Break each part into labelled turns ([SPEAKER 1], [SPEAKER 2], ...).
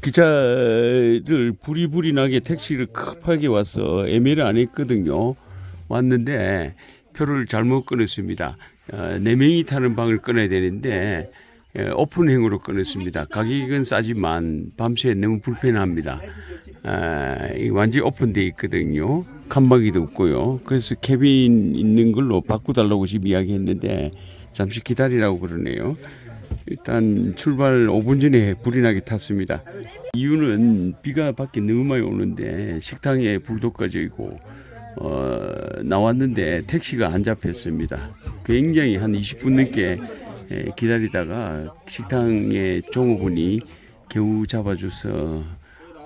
[SPEAKER 1] 기차를 부리부리 나게 택시를 급하게 와서 애매를 안 했거든요. 왔는데 표를 잘못 끊었습니다. 어, 네 명이 타는 방을 끊어야 되는데 예, 오픈행으로 끊었습니다. 가격은 싸지만 밤새 너무 불편합니다. 아, 이 완전히 오픈돼 있거든요. 칸막이도 없고요. 그래서 캐빈 있는 걸로 바꾸달라고 지금 이야기했는데 잠시 기다리라고 그러네요. 일단 출발 5분 전에 불이 나게 탔습니다. 이유는 비가 밖에 너무 많이 오는데 식당에 불도 꺼져 있고 어, 나왔는데 택시가 안 잡혔습니다. 굉장히 한 20분 넘게 에, 기다리다가 식당의 종업원이 겨우 잡아줘서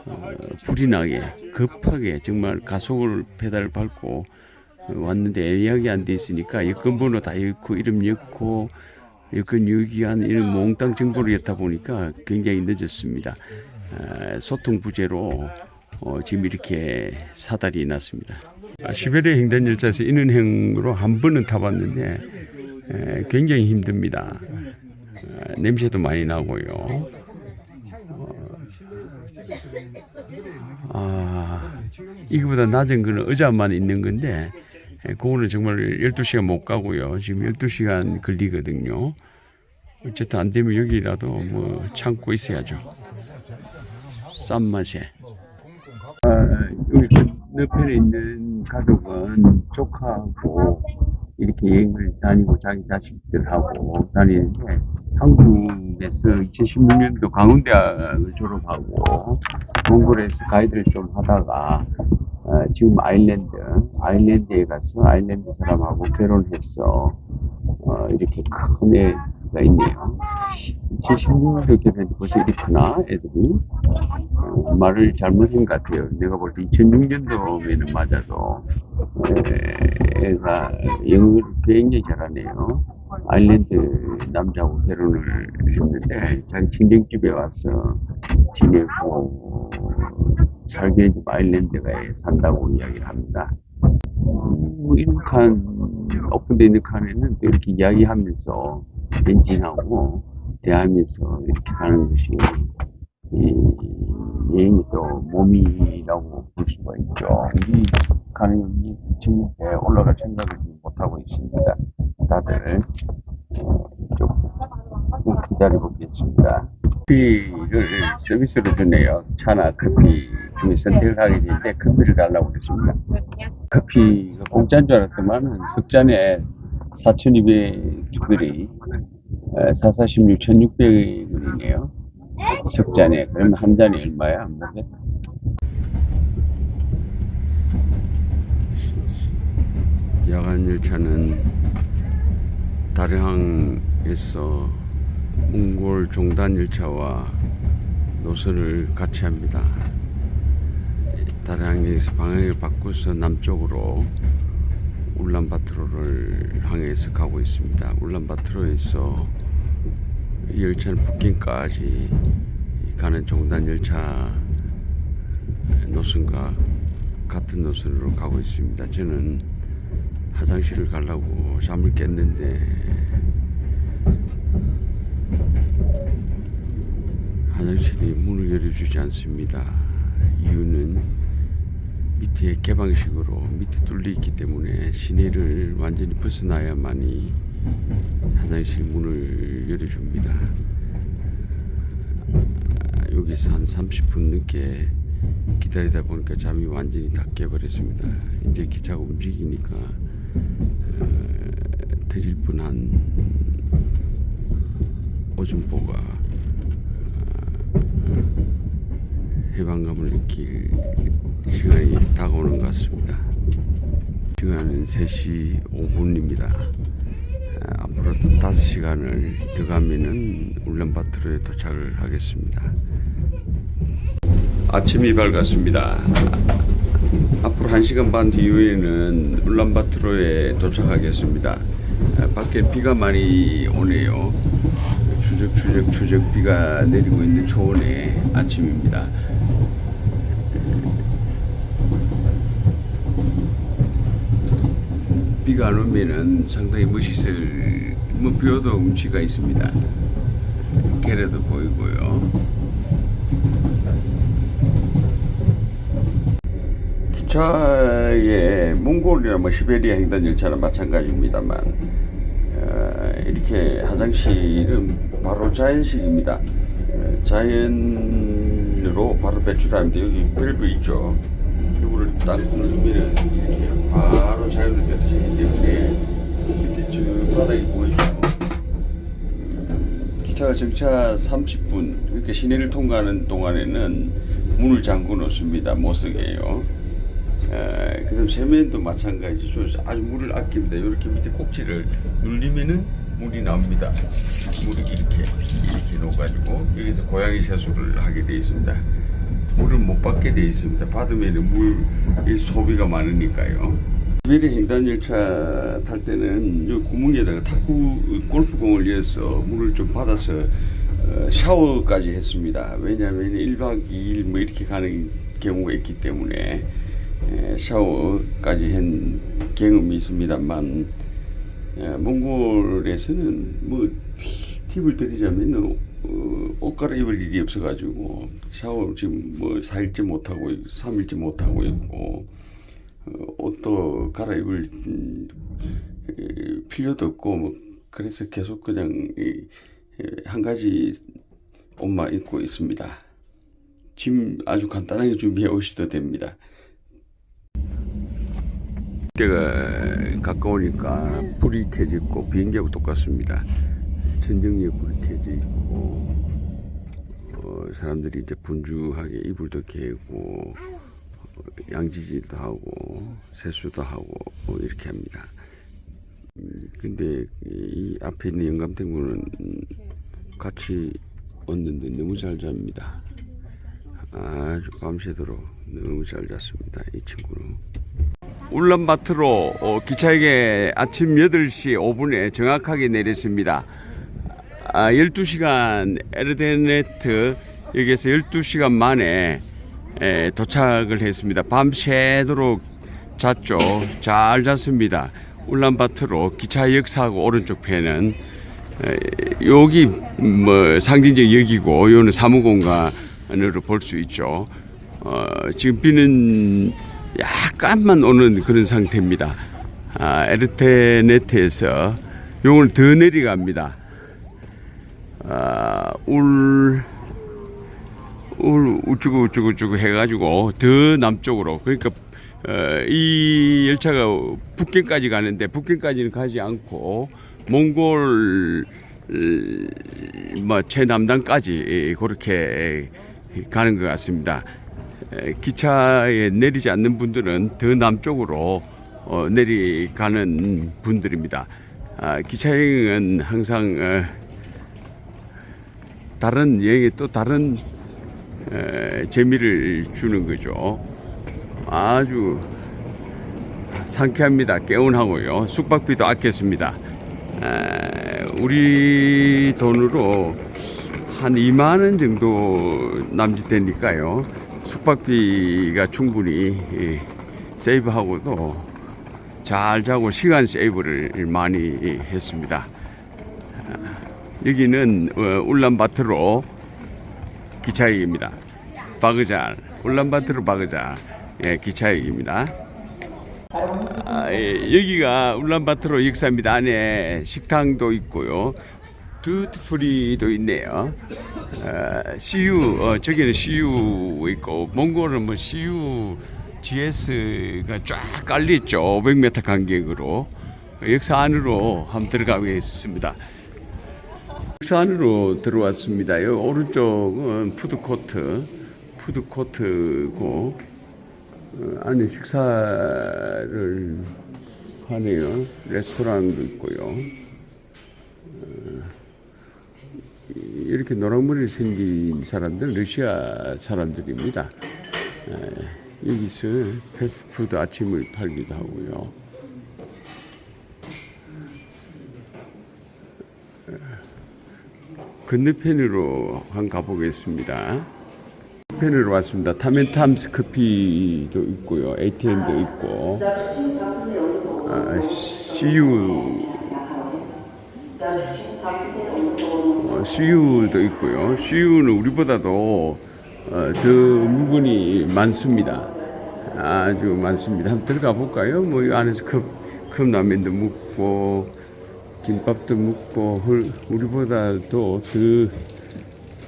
[SPEAKER 1] 어, 불이 나게 급하게 정말 가속을 페달을 밟고 어, 왔는데 예약이 안 돼 있으니까 여권번호 다 넣고 이름 넣고 여권 유기한 이런 몽땅 정보를 넣다 보니까 굉장히 늦었습니다. 아, 소통 부재로 어, 지금 이렇게 사달이 났습니다. 아, 시베리아 횡단 열차에서 인은행으로 한 번은 타봤는데 에, 굉장히 힘듭니다. 아, 냄새도 많이 나고요. 아, 이거보다 낮은 거는 의자만 있는 건데, 에, 그거는 정말 12시간 못 가고요. 지금 12시간 걸리거든요. 어쨌든 안 되면 여기라도 뭐 참고 있어야죠. 싼 맛에. 아, 여기 건너편에 있는 가족은 조카하고 이렇게 여행을 다니고 자기 자식들하고 다니는데 한국에서 2016년도 강원대학을 졸업하고 몽골에서 가이드를 좀 하다가 어, 지금 아일랜드 아일랜드에 가서 아일랜드 사람하고 결혼해서 어, 이렇게 큰 애가 있네요. 2016년도 결혼했는데 벌써 이렇게 크나 애들이 어, 말을 잘못한 것 같아요. 내가 볼 때 2006년도면은 맞아도 에, 애가 영어를 굉장히 잘하네요. 아일랜드 남자하고 결혼을 했는데 자기 친정집에 와서 지내고 살게 집 아일랜드가에 산다고 이야기를 합니다. 음, 이런 칸 오픈되어 있는 칸에는 또 이렇게 이야기하면서 엔진하고 대하면서 이렇게 가는 것이 이 여행이 또 몸이라고 볼 수가 있죠. 이 가는 이 지역에 올라갈 생각을 못하고 있습니다. 다들 어, 조금 기다리고 있겠습니다. 커피를 서비스로 주네요. 차나 커피 중에 선택을 하게 되는데 커피를 달라고 그랬습니다. 커피가 공짜인 줄 알았더만은 석잔에 4,200주들이 446, 1,600원이네요. 석잔에. 그러면 한 잔이 얼마야? 안 모르겠다. 야간 열차는 다량에서 몽골 종단 열차와 노선을 같이 합니다. 다량에서 방향을 바꿔서 남쪽으로 울란바토르를 향해서 가고 있습니다. 울란바토르에서 이 열차는 북경까지 가는 종단 열차 노선과 같은 노선으로 가고 있습니다. 저는 화장실을 가려고 잠을 깼는데 화장실이 문을 열어주지 않습니다. 이유는 밑에 개방식으로 밑에 뚫려 있기 때문에 시내를 완전히 벗어나야만이 화장실 문을 열어줍니다. 아, 여기서 한 30분 늦게 기다리다 보니까 잠이 완전히 다 깨버렸습니다. 이제 기차가 움직이니까 어, 터질 뻔한 오줌보가 어, 해방감을 느낄 시간이 다가오는 것 같습니다. 시간은 3시 5분입니다. 앞으로 5시간을 더 가면은 울란바토르에 도착을 하겠습니다. 아침이 밝았습니다. 앞으로 1시간 반 뒤후에는 울란바토르에 도착하겠습니다. 아, 밖에 비가 많이 오네요. 추적 추적 추적 비가 내리고 있는 초원의 아침입니다. 비가 안 오면은 상당히 멋있을 뭐 비오도 음치가 있습니다. 개래도 보이고요. 차의 몽골이나 뭐 시베리아 횡단 열차는 마찬가지입니다만 어, 이렇게 화장실은 바로 자연식입니다. 어, 자연으로 바로 배출합니다. 여기 밸브 있죠. 이거를 딱 누르면 이렇게 아, 바로 자연으로 배출되기 때문에 밑에 쭉 바닥이 보이죠. 기차가 정차 30분 그러니까 시내를 통과하는 동안에는 문을 잠궈 놓습니다. 못 쓰게요. 에, 그다음 세면도 마찬가지죠. 아주 물을 아낍니다. 이렇게 밑에 꼭지를 눌리면은 물이 나옵니다. 물이 이렇게 이렇게 놓아가지고 여기서 고양이 세수를 하게 되어 있습니다. 물을 못 받게 되어 있습니다. 받으면 물 소비가 많으니까요. 미래 횡단 열차 탈 때는 이 구멍에다가 탁구 골프공을 이어서 물을 좀 받아서 어, 샤워까지 했습니다. 왜냐하면 1박 2일 뭐 이렇게 가는 경우가 있기 때문에 에, 샤워까지 한 경험이 있습니다만 에, 몽골에서는 뭐 팁을 드리자면 어, 옷 갈아입을 일이 없어가지고 샤워 지금 뭐 4일째 못하고 3일째 못하고 있고 어, 옷도 갈아입을 필요도 없고 뭐 그래서 계속 그냥 한 가지 옷만 입고 있습니다. 짐 아주 간단하게 준비해 오셔도 됩니다. 때가 가까우니까 불이 켜져 있고 비행기하고 똑같습니다. 천정리에 불이 켜져 있고 어, 사람들이 이제 분주하게 이불도 개고 어, 양지질도 하고 세수도 하고 뭐 이렇게 합니다. 음, 근데 이 앞에 있는 영감탱구는 같이 왔는데 너무 잘 잡니다. 아주 밤새도록 너무 잘 잤습니다. 이 친구는. 울란바토로 어, 기차역에 아침 8시 5분에 정확하게 내렸습니다. 아, 12시간 에르데네트 여기에서 12시간 만에 에, 도착을 했습니다. 밤새도록 잤죠. 잘 잤습니다. 울란바토로 기차역 사고 오른쪽 편은 에, 여기 뭐 상징적 역이고 요는 사무공간으로 볼 수 있죠. 어, 지금 비는 약간만 오는 그런 상태입니다. 아, 에르테네트에서 용을 더 내려갑니다. 아, 울, 울 우쭈고 우쭈고 우쭈고 해가지고 더 남쪽으로 그러니까 어, 이 열차가 북경까지 가는데 북경까지는 가지 않고 몽골 뭐 최남단까지 그렇게 가는 것 같습니다. 에, 기차에 내리지 않는 분들은 더 남쪽으로 어, 내려가는 분들입니다. 아, 기차 여행은 항상 어, 다른 여행에 또 다른 에, 재미를 주는 거죠. 아주 상쾌합니다. 개운하고요. 숙박비도 아꼈습니다. 에, 우리 돈으로 한 2만 원 정도 남짓되니까요. 숙박비가 충분히 예, 세이브하고도 잘 자고 시간 세이브를 많이 했습니다. 아, 여기는 어, 울란바토로 기차역입니다. 바그잘 울란바토르 바그잘 예, 기차역입니다. 아, 예, 여기가 울란바토르 역사입니다. 안에 식당도 있고요. 두트프리도 있네요. 어, CU 어, 저기는 CU 있고 몽골은 뭐 CU GS가 쫙 깔려 있죠. 500m 간격으로 역사 안으로 한번 들어가겠습니다. 안으로 들어왔습니다. 여기 오른쪽은 푸드코트, 푸드코트고 어, 안에 식사를 하네요. 레스토랑도 있고요. 어, 이렇게 노랑머리를 생긴 사람들 러시아 사람들입니다. 에, 여기서 패스트푸드 아침을 팔기도 하고요. 건너편으로 한 가보겠습니다. 건너편으로 왔습니다. 타멘탐스 커피도 있고요. ATM도 있고. 아, CU 어, CU도 있고요. CU는 우리보다도 어, 더 물건이 많습니다. 아주 많습니다. 한번 들어가 볼까요? 뭐 이 안에서 컵, 컵라면도 먹고 김밥도 헐- 우리보다도 더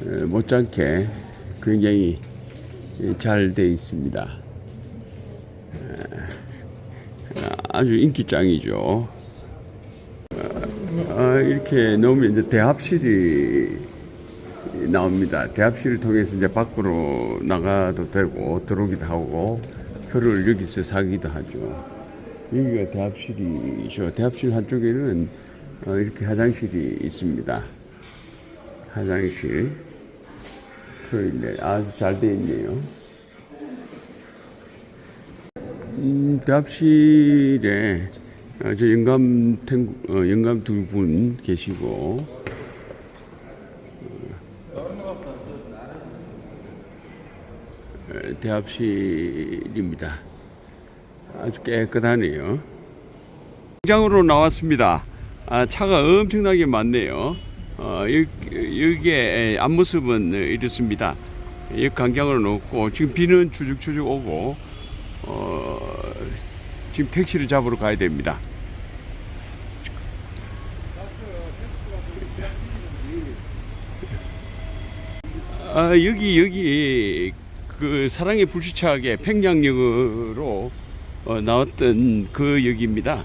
[SPEAKER 1] 어, 못지않게 굉장히 잘 돼 있습니다. 어, 아주 인기짱이죠. 아, 이렇게 넣으면 이제 대합실이 나옵니다. 대합실을 통해서 이제 밖으로 나가도 되고 들어오기도 하고 표를 여기서 사기도 하죠. 여기가 대합실이죠. 대합실 한쪽에는 어, 이렇게 화장실이 있습니다. 화장실 토일렛 아주 잘 되어 있네요. 음, 대합실에 어, 저 영감 탱, 어, 영감 두 분 계시고 어, 대합실입니다. 아주 깨끗하네요. 장으로 나왔습니다. 아, 차가 엄청나게 많네요. 어, 여기, 앞모습은 이렇습니다. 여기 광장으로 놓고 지금 비는 추죽추죽 오고 어, 지금 택시를 잡으러 가야 됩니다. 아, 여기 여기 그 사랑의 불시착의 평양역으로 어, 나왔던 그 역입니다.